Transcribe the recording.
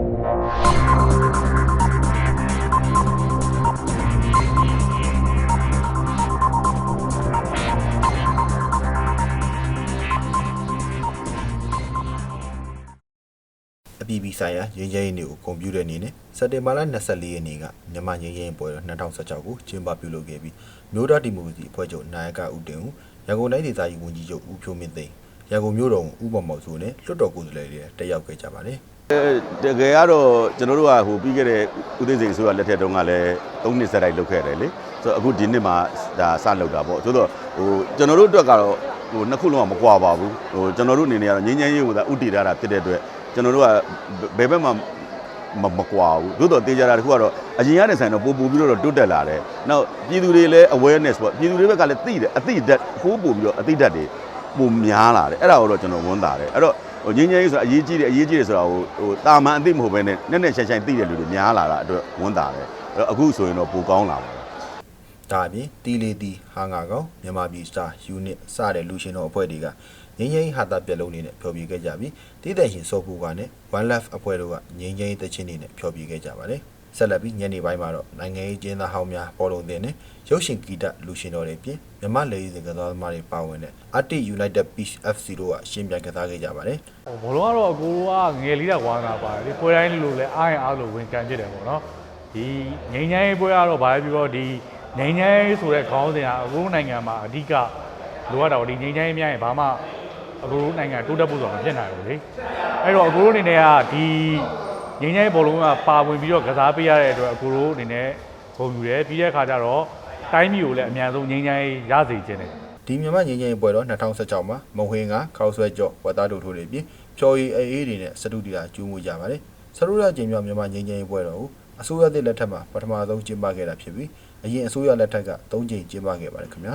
အပြည်ပြည်ဆိုင်ရာရင်းရင်းနေကိုကွန်ပျူတာအနေနဲ့စက်တင်ဘာလ24ရက်နေ့ကမြန်မာရင်းရင်းပွဲတော်2016ကိုကျင်းပပြုလုပ်ခဲ့ပြီးမြို့တော်ဒီမိုကရေစီအဖွဲ့ချုပ်နာယကဦးတင်ဦးရန်ကုန်တိုင်းဒေသကြီးဝန်ကြီးချုပ်ဦးဖြိုးမင်းသိန်းရန်ကုန်မြို့တော်ဦးပေါ်မောက်စုနဲ့လွှတ်တော်ကိုယ်စားလှယ်တွေတက်ရောက်ခဲ့ကြပါတယ် တကယ်ကတော့ကျွန်တော်တို့ကဟိုပြီးခဲ့တဲ့ဥသိမ်းစိန်ဆိုရလက်ထက်တုန်းကလည်း၃နှစ်ဆက်တိုက်လုပ်ခဲ့တယ်လေဆိုတော့အခုဒီနှစ်မှာဒါစလုပ်တာပေါ့ဆိုတော့ဟိုကျွန်တော်တို့အတွက်ကတော့ဟိုနှစ်ခုလုံးကမကွာပါဘူးဟိုကျွန်တော်တို့အနေနဲ့ကတော့ငင်းငင်းရေးကိုသာဥတည်ထားတာဖြစ်တဲ့အတွက်ကျွန်တော်တို့ကဘယ်ဘက်မှမမကွာဘူးသို့တော့တေးကြတာတခုကတော့အရင်ကတည်းဆိုင်တော့ပို့ပို့ပြီးတော့တိုးတက်လာတယ်နောက်ပြည်သူတွေလည်း awareness ပေါ့ပြည်သူတွေဘက်ကလည်းသိတယ်အသိဓာတ်ခိုးပို့ပြီးတော့အသိဓာတ်တွေပုံများလာတယ်အဲ့ဒါကိုတော့ကျွန်တော်ဝန်တာတယ်အဲ့တော့ ဟိုငင်းငင်းကြီးဆိုတာအရေးကြီးတယ်အရေးကြီးတယ်ဆိုတာဟိုဟိုတာမန်အသိမဟုတ်ဘဲနဲ့နဲ့နဲ့ရှိုင်ရှိုင်သိတဲ့လူတွေများလာတာအတွက်ဝန်တာတယ်အဲ့တော့အခုဆိုရင်တော့ပိုကောင်းလာပါပြီဒါအပြင်တီလီတီဟာငါကောင်မြန်မာပြည်စတာယူနစ်စတဲ့လူရှင်တော်အဖွဲ့တွေကငင်းငင်းဟာတာပြက်လုံးနေနဲ့ဖျော်ဖြေခဲ့ကြပြီးတည်တဲ့ရှင်စောပူကနဲ့ One Love အဖွဲ့တို့ကငင်းငင်းတချင်းနေနဲ့ဖျော်ဖြေခဲ့ကြပါတယ် ဆက်လက်ပြီးညနေပိုင်းမှာတော့နိုင်ငံရေးကျင်းသားဟောင်းများပေါ်လုံးတင်နဲ့ရုပ်ရှင်ဂီတလူရှင်တော်တွေပြင်မြမလေရေးစင်ကစားသမားတွေပါဝင်တဲ့ Arti United Peace FC တို့ကရှင်းပြကစားခဲ့ကြပါတယ်ဟိုဘောလုံးကတော့အကိုကငယ်လေးတော့ဝါနာပါတယ်ဒီပွဲတိုင်းလိုလဲအားရင်အားလို့ဝင်ကန်ဖြစ်တယ်ပေါ့နော်ဒီငိမ့်ချမ်းရေးပွဲကတော့ဘာပဲပြောဒီငိမ့်ချမ်းရေးဆိုတဲ့ခေါင်းစဉ်ကအကိုနိုင်ငံမှာအဓိကလိုအပ်တာပေါ့ဒီငိမ့်ချမ်းရေးများရင်ဘာမှအကိုနိုင်ငံတိုးတက်ဖို့ဆိုတာမဖြစ်နိုင်ဘူးလေအဲ့တော့အကိုအနေနဲ့ကဒီ ငိမ့်ချမ်းရေးဘောလုံးကပါဝင်ပြီးတော့ကစားပေးရတဲ့အတွက်အကိုအနေနဲ့ဂုဏ်ယူတယ်ပြီးတဲ့အခါကျတော့တိုင်းပြည်ကိုလည်းအများဆုံးငိမ့်ချမ်းရေးရစေခြင်းတယ်ဒီမြန်မာငင်းငင်းပွဲတော့2016မှာမုံဟင်းကခေါက်ဆွဲကြော့ဝတ်သားတို့ထိုးတွေပြင်ဖြော်ရည်အေးအေးတွေနဲ့စတုဒီတာကျူးမှုကြပါတယ်စတုဒီတာကျင်းမြောက်မြန်မာငင်းငင်းပွဲတော်ကိုအစိုးရသစ်လက်ထက်မှာပထမဆုံးကျင်းပခဲ့တာဖြစ်ပြီးအရင်အစိုးရလက်ထက်က၃ကြိမ်ကျင်းပခဲ့ပါတယ်ခင်ဗျာ